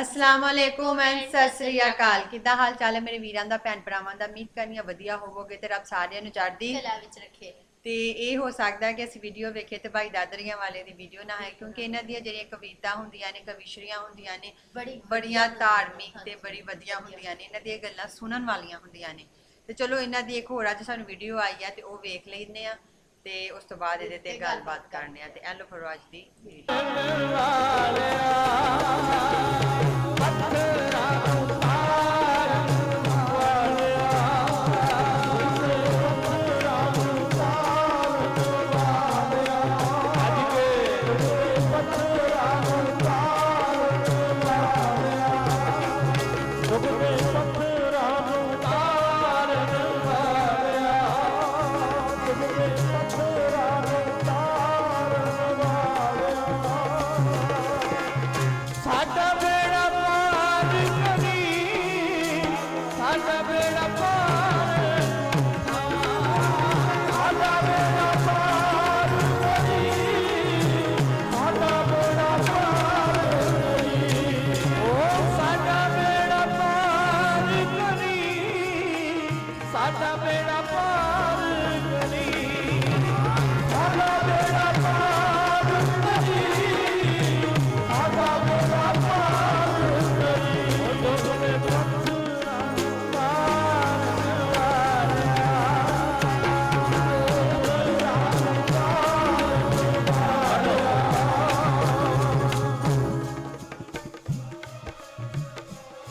ਅਸਲਾਮ ਵਾਲੇਕੁਮ and Sat Sri ਅਕਾਲ। ਕਿੱਦਾਂ ਹਾਲ ਚਾਲ ਹੈ ਮੇਰੇ ਵੀਰਾਂ ਦਾ ਭੈਣ ਭਰਾਵਾਂ ਦਾ? ਉਮੀਦ ਕਰਨੀ ਆ ਵਧੀਆ ਹੋਵੋਗੇ ਤੇ ਰੱਬ ਸਾਰਿਆਂ ਨੂੰ ਚੜ੍ਹਦੀ ਕਲਾ ਵਿੱਚ ਰੱਖੇ। ਤੇ ਇਹ ਹੋ ਸਕਦਾ ਕਿ ਅਸੀਂ ਵੀਡੀਓ ਵੇਖੇ ਤੇ ਭਾਈ ਦਾਦਰੀਆਂ ਵਾਲੇ ਦੀ ਵੀਡੀਓ ਨਾ ਹੈ ਕਿਉਂਕਿ ਇਹਨਾਂ ਦੀਆਂ ਜਿਹੜੀਆਂ ਕਵਿਤਾ ਹੁੰਦੀਆਂ ਨੇ ਕਵਿਸ਼ਰੀਆਂ ਹੁੰਦੀਆਂ ਨੇ ਬੜੀ ਬੜੀਆਂ ਧਾਰਮਿਕ ਤੇ। ਬੜੀ ਵਧੀਆ ਹੁੰਦੀਆਂ ਨੇ ਇਹਨਾਂ ਦੀਆਂ ਗੱਲਾਂ ਸੁਣਨ ਵਾਲੀਆਂ ਹੁੰਦੀਆਂ ਨੇ। ਤੇ ਚਲੋ ਇਹਨਾਂ ਦੀ ਇੱਕ ਹੋਰ ਅੱਜ ਸਾਨੂੰ ਵੀਡੀਓ ਆਈ ਆ ਤੇ ਉਹ ਵੇਖ ਲੈਂਦੇ ਆ ਤੇ ਉਸ ਤੋਂ ਬਾਅਦ ਇਹਦੇ ਤੇ ਗੱਲਬਾਤ ਕਰਨੇ ਆ ਤੇ ਐਲੋ ਫਰੋ ਅੱਜ ਦੀ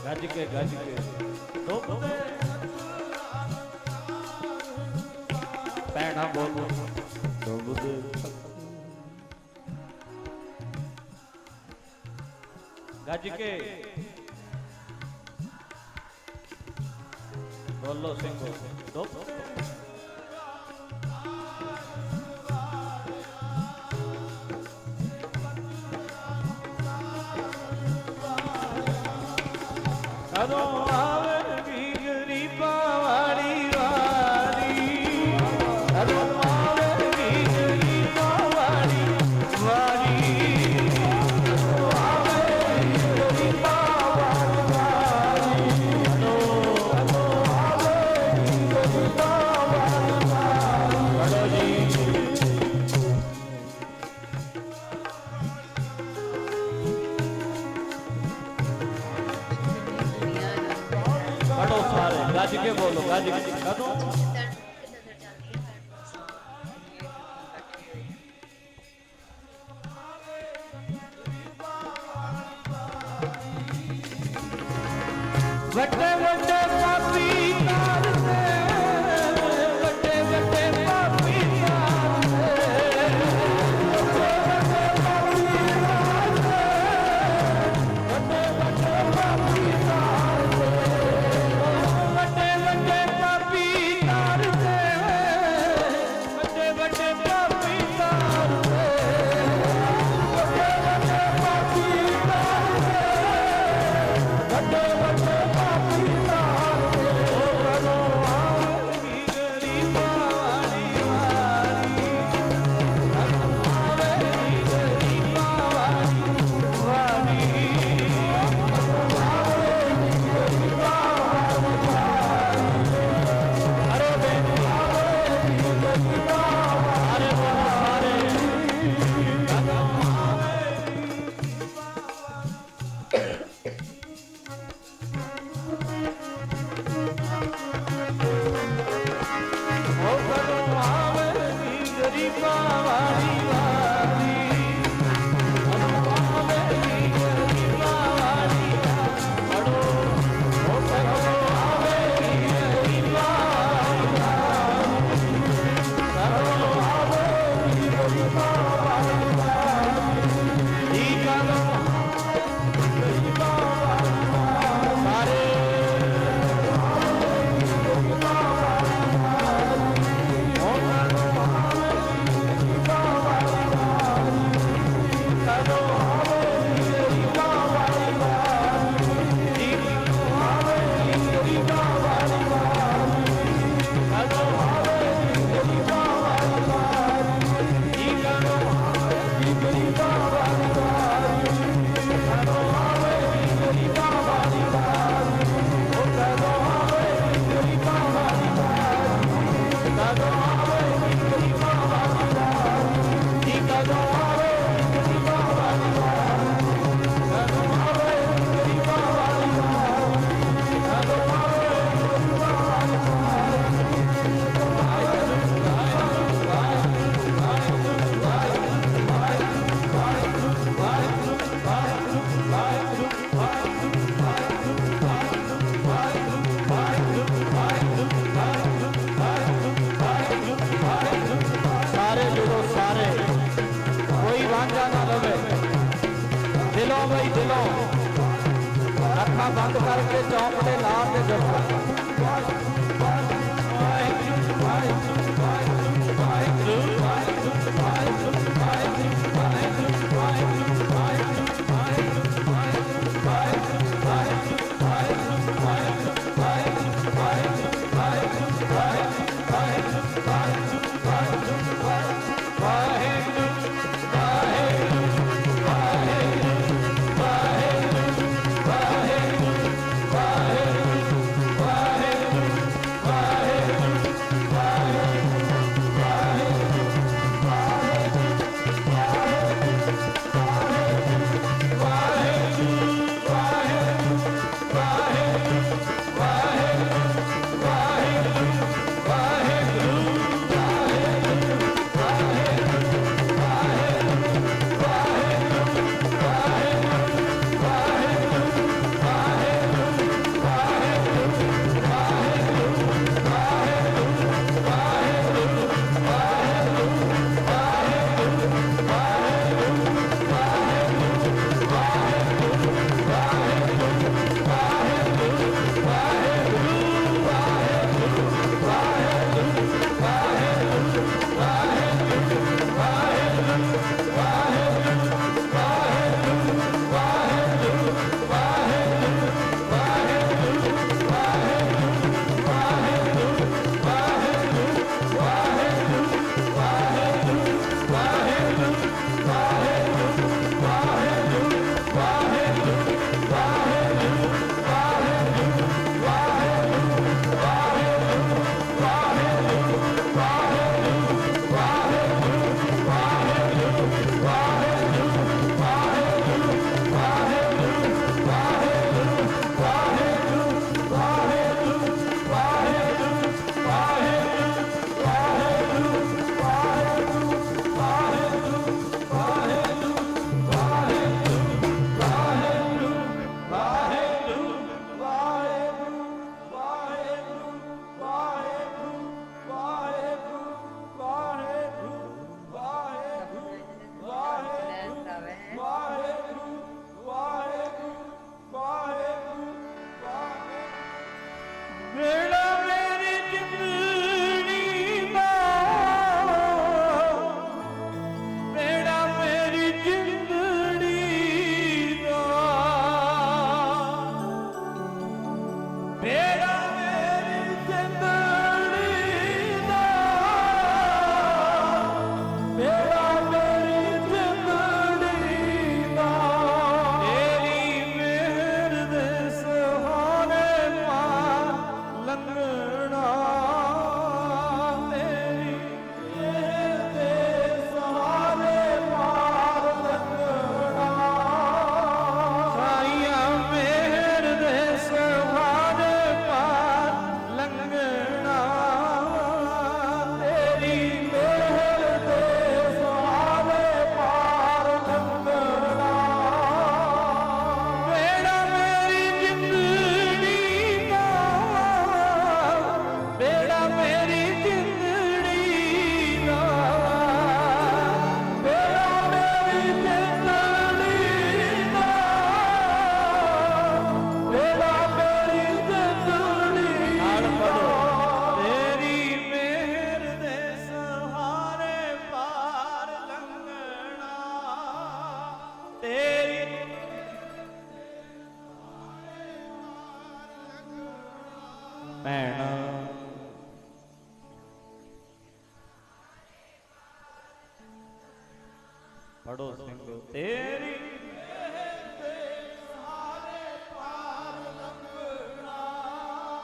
ਗੱਜ ਕੇ ਗੱਜ ਕੇ ਡੁੱਬਦੇ ਪੈਣਾ ਬੋਲ ਡੁੱਬਦੇ ਗੱਜ ਕੇ ਬੋਲੋ ਸਿੰਘੋ ਡੁੱਬਦੇ ਕਦੋਂ ਆਵੇਗੀ ਵੱਡੇ ਵੱਡੇ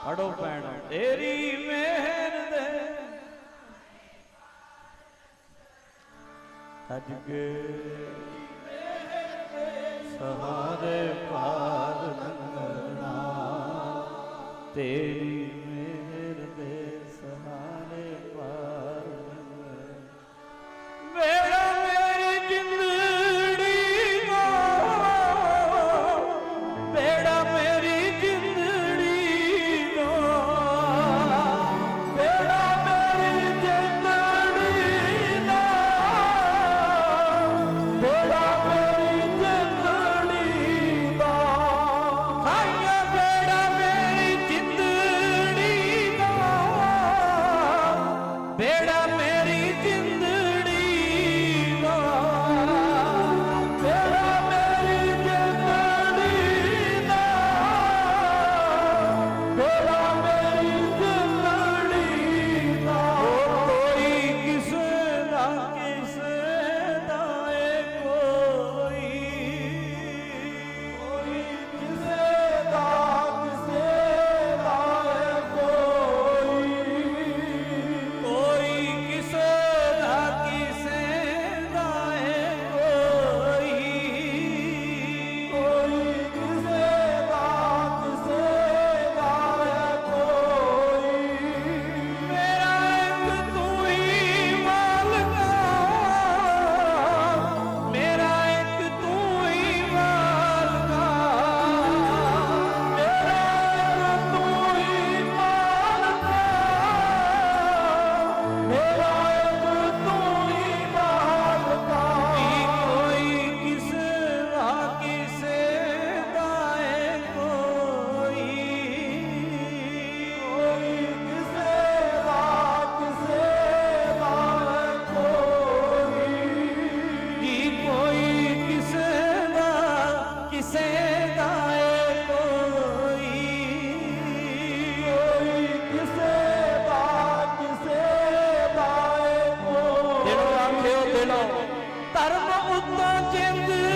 ਅੜੋ ਪੈਣ ਤੇਰੀ ਮਿਹਰ ਦੇ। ਅੱਜ ਕੇ ਸਹਾਰੇ ਪਾਰ ਲੰਗਣਾ ਤੇਰੀ ਧਰਮ ਉੱਤੋਂ ਜਿੰਦ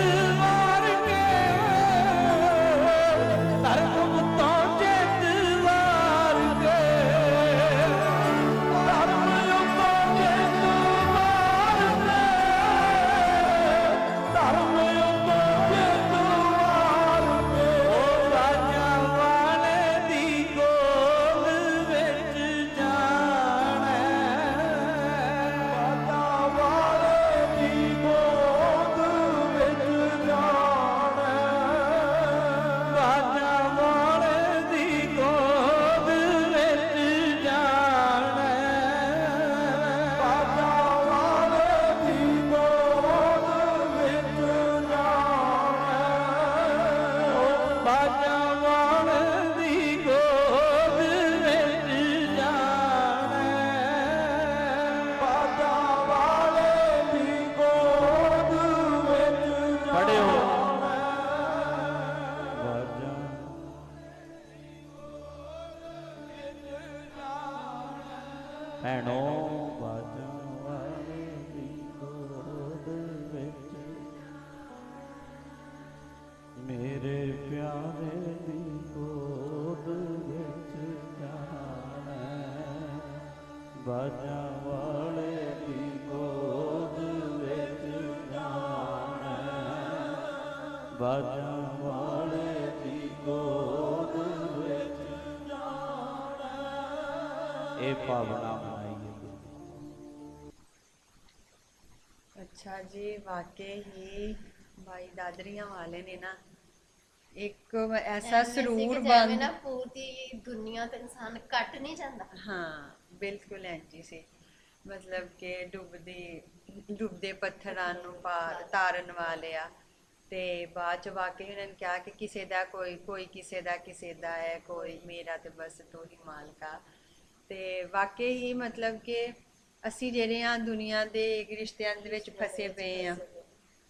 ਹੈਣੋ ਬਾਜਾਂ ਵਾਲੇ ਦੀ ਗੋਦ ਵਿੱਚ ਮੇਰੇ ਪਿਆਰੇ ਦੀ ਗੋਦ ਵਿੱਚ ਜਾਣਾ ਬਾਜਾਂ ਵਾਲੇ ਦੀ ਗੋਦ ਵਿੱਚ ਜਾਣਾ ਬਾਜਾਂ ਵਾਲੇ ਦੀ ਗੋਦ ਵਿੱਚ ਜਾਣਾ ਇਹ ਭਾਵਨਾ ਜੀ ਵਾਕਈ ਹੀ ਭਾਈ ਦਾਦਰੀਆਂ ਵਾਲੇ ਨੇ ਨਾ। ਇੱਕ ਐਸਾ ਸਰੂਰ ਬੰਦ ਨਾ ਪੂਰੀ ਦੁਨੀਆ ਤੇ ਇਨਸਾਨ ਕੱਟ ਨਹੀਂ ਜਾਂਦਾ। ਹਾਂ ਬਿਲਕੁਲ ਐਂਜੀ ਸੀ। ਮਤਲਬ ਕਿ ਡੁੱਬਦੀ ਡੁੱਬਦੇ ਪੱਥਰਾਂ ਨੂੰ ਪਾਰ ਤਾਰਨ ਵਾਲਿਆ ਤੇ ਬਾਅਦ ਚ ਵਾਕਈ ਉਹਨਾਂ ਨੇ ਕਿਹਾ ਕਿ ਕਿਸੇ ਦਾ ਕੋਈ ਕੋਈ ਕਿਸੇ ਦਾ ਕਿਸੇ ਦਾ ਹੈ ਕੋਈ ਮੇਰਾ ਤੇ ਬਸ ਤੂੰ ਹੀ ਮਾਲਕਾ ਤੇ ਵਾਕਈ ਹੀ ਮਤਲਬ ਕਿ ਅਸੀਂ ਜਿਹੜੇ ਆ ਦੁਨੀਆ ਦੇ ਰਿਸ਼ਤਿਆਂ ਦੇ ਵਿੱਚ ਫਸੇ ਪਏ ਆ।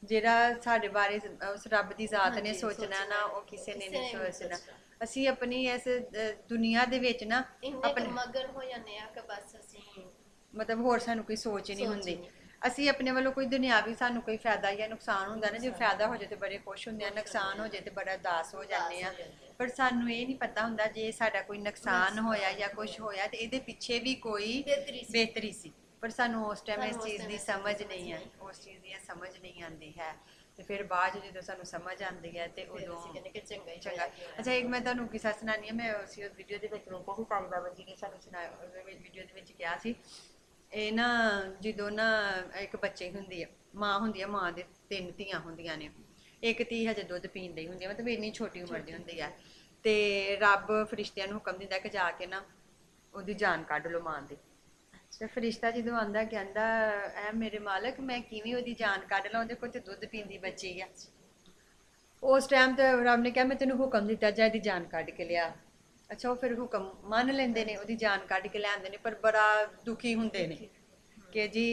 ਜਿਹੜਾ ਸਾਡੇ ਬਾਰੇ ਉਸ ਰੱਬ ਦੀ ਜ਼ਾਤ ਨੇ ਸੋਚਣਾ ਨਾ ਉਹ ਕਿਸੇ ਨੇ ਨਹੀਂ ਸੋਚਣਾ। ਅਸੀਂ ਆਪਣੀ ਇਸ ਦੁਨੀਆ ਦੇ ਵਿੱਚ ਨਾ ਆਪਣੇ ਮਗਨ ਹੋ ਜਾਂਦੇ ਆ ਕਿ ਬਸ ਅਸੀਂ ਮਤਲਬ ਹੋਰ ਸਾਨੂੰ ਕੋਈ ਸੋਚ ਨਹੀਂ ਹੁੰਦੀ। ਅਸੀਂ ਆਪਣੇ ਵੱਲੋਂ ਕੋਈ ਦੁਨਿਆਵੀ ਸਾਨੂੰ ਕੋਈ ਫਾਇਦਾ ਜਾਂ ਨੁਕਸਾਨ ਹੁੰਦਾ ਨਾ ਜੇ ਫਾਇਦਾ ਹੋ ਜਾਏ ਤੇ ਬੜੇ ਖੁਸ਼ ਹੁੰਦੇ ਆ ਨੁਕਸਾਨ ਹੋ ਜਾਏ ਤੇ ਬੜਾ ਉਦਾਸ ਹੋ ਜਾਂਦੇ ਆ। ਪਰ ਸਾਨੂੰ ਇਹ ਨਹੀਂ ਪਤਾ ਹੁੰਦਾ ਜੇ ਸਾਡਾ ਕੋਈ ਨੁਕਸਾਨ ਹੋਇਆ ਜਾਂ ਕੁਝ ਹੋਇਆ ਤੇ ਇਹਦੇ ਪਿੱਛੇ ਵੀ ਕੋਈ ਬਿਹਤਰੀ ਸੀ। ਪਰ ਸਾਨੂੰ ਉਸ ਟਾਈਮ ਇਸ ਚੀਜ਼ ਦੀ ਸਮਝ ਨਹੀਂ ਆ ਸਮਝ ਉਸ ਚੀਜ਼ ਦੀ ਸਮਝ ਨਹੀਂ ਆਉਂਦੀ ਹੈ। ਤੇ ਫਿਰ ਬਾਅਦ ਜਦੋਂ ਸਾਨੂੰ ਸਮਝ ਆਉਂਦੀ ਹੈ ਤੇ ਉਦੋਂ ਅਸੀਂ ਕਹਿੰਦੇ ਕਿ ਚੰਗਾ ਹੀ ਚੰਗਾ। ਅੱਛਾ ਇੱਕ ਮੈਂ ਤੁਹਾਨੂੰ ਕਿੱਸਾ ਸੁਣਾਉਣੀ ਹੈ। ਮੈਂ ਉਸੇ ਵੀਡੀਓ ਦੇ ਵਿੱਚ ਵੀ ਕਾਲੀ ਬਾਬਾ ਜੀ ਨੇ ਸਾਨੂੰ ਸੁਣਾਇਆ ਵੀਡੀਓ ਦੇ ਵਿੱਚ ਕਿਹਾ ਸੀ। ਇਹ ਨਾ ਜਦੋਂ ਨਾ ਇੱਕ ਬੱਚੇ ਹੁੰਦੀ ਹੈ ਮਾਂ ਹੁੰਦੀ ਹੈ ਮਾਂ ਦੇ ਤਿੰਨ ਧੀਆਂ ਹੁੰਦੀਆਂ ਨੇ। ਇੱਕ ਧੀ ਹਜੇ ਦੁੱਧ ਪੀਣ ਦੀ ਹੁੰਦੀ ਹੈ ਮਤਲਬ ਇੰਨੀ ਛੋਟੀ ਉਮਰ ਦੀ ਹੁੰਦੀ ਹੈ। ਤੇ ਰੱਬ ਫਰਿਸ਼ਤਿਆਂ ਨੂੰ ਹੁਕਮ ਦਿੰਦਾ ਕਿ ਜਾ ਕੇ ਨਾ ਉਹਦੀ ਜਾਨ ਕੱਢ ਲਓ ਮਾਂ ਦੀ। ਤੇ ਫਰਿਸ਼ਤਾ ਜਦੋਂ ਆਂਦਾ ਕਹਿੰਦਾ ਐ ਮੇਰੇ ਮਾਲਕ ਮੈਂ ਕਿਵੇਂ ਉਹਦੀ ਜਾਨ ਕੱਢ ਲਾਂ? ਉਹਦੇ ਕੋਲ ਤੇ ਦੁੱਧ ਪੀਂਦੀ ਬੱਚੀ ਆ। ਉਸ ਟਾਈਮ ਤੇ ਰੱਬ ਨੇ ਕਿਹਾ ਮੈਂ ਤੈਨੂੰ ਹੁਕਮ ਦਿੱਤਾ ਜਾ ਇਹਦੀ ਜਾਨ ਕੱਢ ਕੇ ਲਿਆ। ਅੱਛਾ ਉਹ ਫਿਰ ਹੁਕਮ ਮੰਨ ਲੈਂਦੇ ਨੇ ਉਹਦੀ ਜਾਨ ਕੱਢ ਕੇ ਲਿਆਉਂਦੇ ਨੇ ਪਰ ਬੜਾ ਦੁਖੀ ਹੁੰਦੇ ਨੇ ਕਿ ਜੀ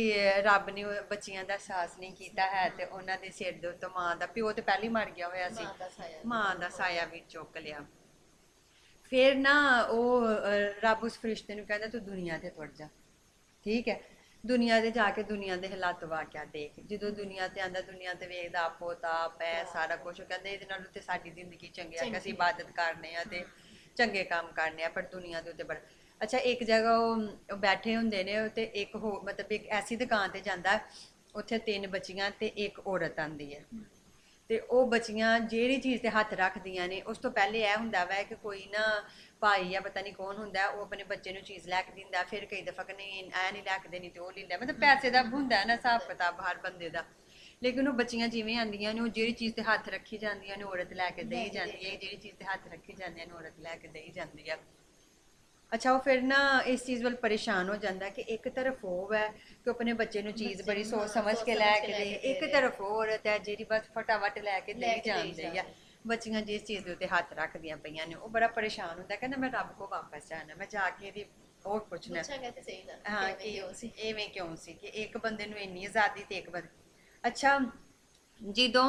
ਰੱਬ ਨੇ ਬੱਚੀਆਂ ਦਾ ਸਾਹਸ ਨਹੀਂ ਕੀਤਾ ਹੈ ਤੇ ਉਹਨਾਂ ਦੇ ਸਿਰ ਦੇ ਉੱਤੇ ਮਾਂ ਦਾ ਪਿਓ ਤੇ ਪਹਿਲਾਂ ਮਰ ਗਿਆ ਹੋਇਆ ਸੀ। ਮਾਂ ਦਾ ਸਾਇਆ ਵੀ ਚੁੱਕ ਲਿਆ। ਫਿਰ ਨਾ ਉਹ ਰੱਬ ਉਸ ਫਰਿਸ਼ਤੇ ਨੂੰ ਕਹਿੰਦਾ ਤੂੰ ਦੁਨੀਆ ਤੇ ਤੁਰ ਜਾ। ਠੀਕ ਹੈ। ਦੁਨੀਆ ਤੇ ਜਾ ਕੇ ਦੁਨੀਆ ਦੇ ਹਾਲਾਤ ਵਾਕਿਆ ਦੇਖ। ਜਦੋਂ ਦੁਨੀਆ ਤੇ ਆਂਦਾ ਦੁਨੀਆ ਤੇ ਵੇਖਦਾ ਆਪੋ ਤਾਪ ਹੈ ਸਾਰਾ ਕੁਝ ਕਹਿੰਦੇ ਇਹਦੇ ਨਾਲ ਤੇ ਸਾਡੀ ਜ਼ਿੰਦਗੀ ਚੰਗੀ ਆ ਕਿ ਅਸੀਂ ਇਬਾਦਤ ਕਰਨੇ ਆ ਤੇ ਚੰਗੇ ਕੰਮ ਕਰਨੇ ਆ ਪਰ ਦੁਨੀਆ ਦੇ ਉੱਤੇ ਬੜਾ ਅੱਛਾ ਇੱਕ ਜਗ੍ਹਾ ਉਹ ਉਹ ਬੈਠੇ ਹੁੰਦੇ ਨੇ ਤੇ ਇੱਕ ਹੋ ਮਤਲਬ ਇੱਕ ਐਸੀ ਦੁਕਾਨ ਤੇ ਜਾਂਦਾ ਉੱਥੇ ਤਿੰਨ ਬੱਚੀਆਂ ਤੇ ਇੱਕ ਔਰਤ ਆਂਦੀ ਹੈ। ਤੇ ਉਹ ਬੱਚੀਆਂ ਜਿਹੜੀ ਚੀਜ਼ ਤੇ ਹੱਥ ਰੱਖਦੀਆਂ ਨੇ ਉਸ ਤੋਂ ਪਹਿਲੇ ਇਹ ਹੁੰਦਾ ਵਾ ਕਿ ਕੋਈ ਨਾ ਭਾਈ ਜਾਂ ਪਤਾ ਨਹੀਂ ਕੌਣ ਹੁੰਦਾ ਉਹ ਆਪਣੇ ਬੱਚੇ ਨੂੰ ਚੀਜ਼ ਲੈ ਕੇ ਦਿੰਦਾ ਫਿਰ ਕਈ ਦਫਾ ਕਿ ਨਹੀਂ ਐ ਨਹੀਂ ਲੈ ਕੇ ਦੇਣੀ ਤੇ ਉਹ ਲੈਂਦਾ। ਮਤਲਬ ਪੈਸੇ ਦਾ ਹੁੰਦਾ ਹੈ ਨਾ ਹਿਸਾਬ ਕਿਤਾਬ ਹਰ ਬੰਦੇ ਦਾ। ਲੇਕਿਨ ਉਹ ਬੱਚੀਆਂ ਜਿਵੇਂ ਆਂਦੀਆਂ ਨੇ ਉਹ ਜਿਹੜੀ ਚੀਜ਼ ਤੇ ਹੱਥ ਰੱਖੀ ਜਾਂਦੀਆਂ ਨੇ ਔਰਤ ਲੈ ਕੇ ਦੇਈ ਜਾਂਦੀ ਹੈ। ਜਿਹੜੀ ਚੀਜ਼ ਤੇ ਹੱਥ ਰੱਖੀ ਜਾਂਦੀਆਂ ਨੇ ਔਰਤ ਲੈ ਕੇ ਦੇਈ ਜਾਂਦੀ ਆ। ਅੱਛਾ ਉਹ ਫਿਰ ਨਾ ਇਸ ਚੀਜ਼ ਵੱਲ ਪਰੇਸ਼ਾਨ ਹੋ ਜਾਂਦਾ ਕਿ ਇੱਕ ਤਰਫ ਉਹ ਹੈ ਕਿ ਆਪਣੇ ਬੱਚੇ ਨੂੰ ਚੀਜ਼ ਬੜੀ ਸੋਚ ਹਾਂ, ਸਮਝ ਕੇ ਲੈ ਕੇ ਦੇ ਇੱਕ ਦੇ। ਤਰਫ ਉਹ ਔਰਤ ਹੈ ਜਿਹੜੀ ਬਸ ਫਟਾਫਟ ਲੈ ਕੇ ਦੇਈ ਜਾਂਦੀ ਜਾਂਦੀ। ਬੱਚੀਆਂ ਜਿਸ ਚੀਜ਼ ਦੇ ਉੱਤੇ ਹੱਥ ਰੱਖਦੀਆਂ ਪਈਆਂ ਨੇ ਉਹ ਬੜਾ ਪਰੇਸ਼ਾਨ ਹੁੰਦਾ ਕਹਿੰਦਾ ਮੈਂ ਰੱਬ ਕੋ ਵਾਪਸ ਜਾਣਾ ਮੈਂ ਜਾ ਕੇ ਇਹਦੀ ਉਹ ਪੁੱਛਣਾ। ਪੁੱਛਾਂਗੇ ਤੇ ਸਹੀ ਨਾ ਹਾਂ ਕਿ ਐਵੇਂ ਕਿਉਂ ਸੀ ਕਿ ਇੱਕ ਬੰਦੇ ਨੂੰ ਇੰਨੀ ਆਜ਼ਾਦੀ ਤੇ ਇੱਕ ਬੰਦੇ ਅੱਛਾ ਜਦੋਂ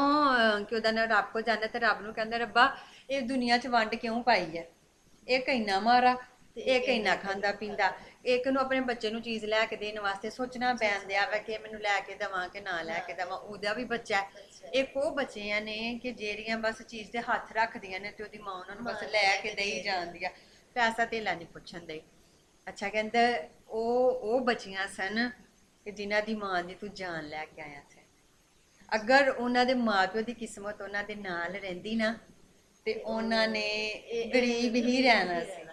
ਕਿ ਉਹਦਾ ਨਾ ਰੱਬ ਕੋ ਜਾਂਦਾ ਤੇ ਰੱਬ ਨੂੰ ਕਹਿੰਦਾ ਰੱਬਾ ਇਹ ਦੁਨੀਆ 'ਚ ਵੰਡ ਕਿਉਂ ਪਾਈ ਹੈ ਇੱਕ ਇੰਨਾ ਮਾਰਾ ਤੇ ਇੱਕ ਇੰਨਾ ਖਾਂਦਾ ਪੀਂਦਾ। ਇੱਕ ਨੂੰ ਆਪਣੇ ਬੱਚੇ ਨੂੰ ਚੀਜ਼ ਲੈ ਕੇ ਦੇਣ ਵਾਸਤੇ ਸੋਚਣਾ ਪੈਂਦਾ ਵਾ ਕਿ ਮੈਨੂੰ ਲੈ ਕੇ ਦੇਵਾਂ ਕਿ ਨਾ ਲੈ ਕੇ ਦੇਵਾਂ ਉਹਦਾ ਵੀ ਬੱਚਾ ਹੈ। ਇੱਕ ਉਹ ਬੱਚੀਆਂ ਨੇ ਕਿ ਜਿਹੜੀਆਂ ਬਸ ਚੀਜ਼ ਤੇ ਹੱਥ ਰੱਖਦੀਆਂ ਨੇ ਤੇ ਉਹਦੀ ਮਾਂ ਉਹਨਾਂ ਨੂੰ ਬਸ ਲੈ ਕੇ ਦੇਈ ਜਾਂਦੀ ਆ। ਪੈਸਾ ਧੇਲਾ ਨਹੀਂ ਪੁੱਛਣ ਦੇ। ਅੱਛਾ ਕਹਿੰਦਾ ਉਹ ਉਹ ਬੱਚੀਆਂ ਸਨ ਕਿ ਜਿਨ੍ਹਾਂ ਦੀ ਮਾਂ ਦੀ ਤੂੰ ਜਾਨ ਲੈ ਕੇ ਆਇਆ ਸੀ। ਅਗਰ ਉਹਨਾਂ ਦੇ ਮਾਪਿਓ ਦੀ ਕਿਸਮਤ ਉਹਨਾਂ ਦੇ ਨਾਲ ਰਹਿੰਦੀ ਨਾ ਤੇ ਉਹਨਾਂ ਨੇ ਗਰੀਬ ਹੀ ਰਹਿਣਾ ਸੀ।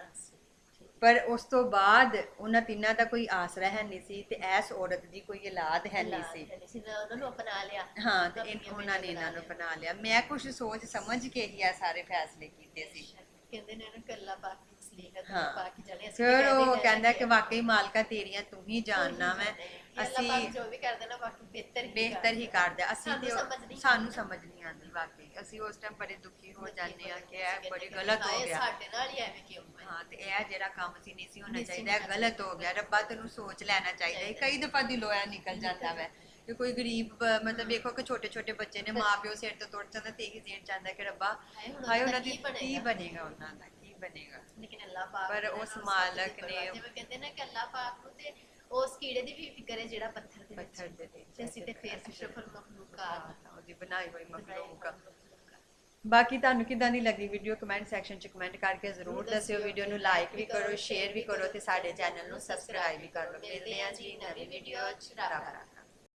ਪਰ ਉਸ ਤੋਂ ਬਾਅਦ ਉਹਨਾਂ ਤਿੰਨਾਂ ਦਾ ਕੋਈ ਆਸਰਾ ਹੈ ਨਹੀਂ ਸੀ ਤੇ ਐਸ ਔਰਤ ਦੀ ਕੋਈ ਔਲਾਦ ਹੈ ਨਹੀਂ ਸੀ। ਸੀ ਉਹਨਾਂ ਨੂੰ ਅਪਣਾ ਲਿਆ। ਹਾਂ ਤੇ ਇਹ- ਉਹਨਾਂ ਨੇ ਇਹਨਾਂ ਨੂੰ ਬਣਾ ਲਿਆ। ਮੈਂ ਕੁਝ ਸੋਚ ਸਮਝ ਕੇ ਹੀ ਆ ਸਾਰੇ ਫੈਸਲੇ ਕੀਤੇ ਸੀ। ਕਹਿੰਦੇ ਨੇ ਨਾ ਕੱਲਾ ਬਾਕੀ ਸਲੀਕਤ ਹਾਂ। ਬਾਕੀ ਜਾਣੇ ਫਿਰ ਉਹ ਕਹਿੰਦਾ ਕਿ ਵਾਕਈ ਮਾਲਕਾ ਤੇਰੀਆਂ ਤੂੰ ਹੀ ਜਾਣਨਾ ਮੈਂ ਅਸੀਂ ਅਸੀਂ ਜੋ ਵੀ ਕਰਦੇ ਨਾ ਬਾਕੀ ਬਿਹਤਰ ਹੀ ਬਿਹਤਰ ਹੀ ਕਰਦੇ। ਅਸੀਂ ਸਾਨੂੰ ਤੇ ਉਹ- ਸਮਝ ਨਹੀਂ ਸਾਨੂੰ ਸਮਝ ਨਹੀਂ ਆਉਂਦੀ ਵਾਕਈ। ਅਸੀਂ ਉਸ ਟਾਈਮ ਬੜੇ ਦੁਖੀ ਹੋ ਜਾਂਦੇ ਆ ਕਿ ਇਹ ਬੜੀ ਗਲਤ ਹੋ ਗਿਆ। ਸਾਡੇ ਨਾਲ ਹੀ ਐਵੇਂ ਕਿਉਂ ਹੋਇਆ ਹਾਂ ਤੇ ਇਹ ਜਿਹੜਾ ਕੰਮ ਸੀ ਨਹੀਂ ਸੀ ਹੋਣਾ ਨਹੀਂ ਸੀ ਚਾਹੀਦਾ ਇਹ ਹੋਣਾ ਗਲਤ ਹੋ ਗਿਆ। ਰੱਬਾ ਤੈਨੂੰ ਸੋਚ ਲੈਣਾ ਚਾਹੀਦਾ। ਹੈ ਕਈ ਦਫਾ ਦਿਲੋਂ ਇਹ ਨਿਕਲ ਜਾਂਦਾ ਵੈ ਕਿ ਕੋਈ ਗਰੀਬ ਮਤਲਬ ਵੇਖੋ ਕਿ ਛੋਟੇ ਛੋਟੇ ਬੱਚੇ ਨੇ ਮਾਪਿਓ ਸਿਰ ਤੋਂ ਤੁਰ ਜਾਂਦਾ ਤੇ ਇਹੀ ਦੇਣ ਚਾਹੁੰਦਾ ਕਿ ਰੱਬਾ ਹਾਏ, ਉਹਨਾਂ ਦੀ ਕੀ ਕੀ ਬਣੇਗਾ? ਉਹਨਾਂ ਦਾ? ਕੀ ਬਣੇਗਾ? ਲੇਕਿਨ ਅੱਲਾਹ ਪਾਕ ਪਰ ਨੇ ਉਸ ਨਾ ਮਾਲਕ ਨੇ- ਜਿਵੇਂ ਕਹਿੰਦੇ ਨੇ ਕਿ ਅੱਲਾਹ ਪਾਕ ਨੂੰ ਤੇ ਉਸ ਕੀੜੇ ਦੀ ਵੀ ਫਿਕਰ ਹੈ ਜਿਹੜਾ ਪੱਥਰ ਦੇ ਪੱਥਰ ਦੇ ਵਿੱਚ ਤੇ ਅਸੀਂ ਤੇ ਫੇਰ ਅਸੀਂ ਸਿਰਫ ਮਖਲੂਕਾਤ ਉਹਦੀ ਬਣਾਈ ਹੋਈ ਮਖਲੂਕ ਆ। ਬਾਕੀ ਤੁਹਾਨੂੰ ਕਿਦਾਂ ਦੀ ਲੱਗੀ ਵੀਡੀਓ ਕਮੈਂਟ ਸੈਕਸ਼ਨ ਚ ਕਮੈਂਟ ਕਰਕੇ ਜ਼ਰੂਰ ਦੱਸਿਓ ਵੀਡੀਓ ਨੂੰ ਲਾਈਕ ਵੀ ਕਰੋ ਸ਼ੇਅਰ ਵੀ ਕਰੋ ਤੇ ਸਾਡੇ ਚੈਨਲ ਨੂੰ ਸਬਸਕ੍ਰਾਈਬ ਵੀ ਕਰ ਲਓ। ਮਿਲਦੇ ਹਾਂ ਜੀ ਨਵੀਂ ਵੀਡੀਓ ਚ। ਰਾਖਾ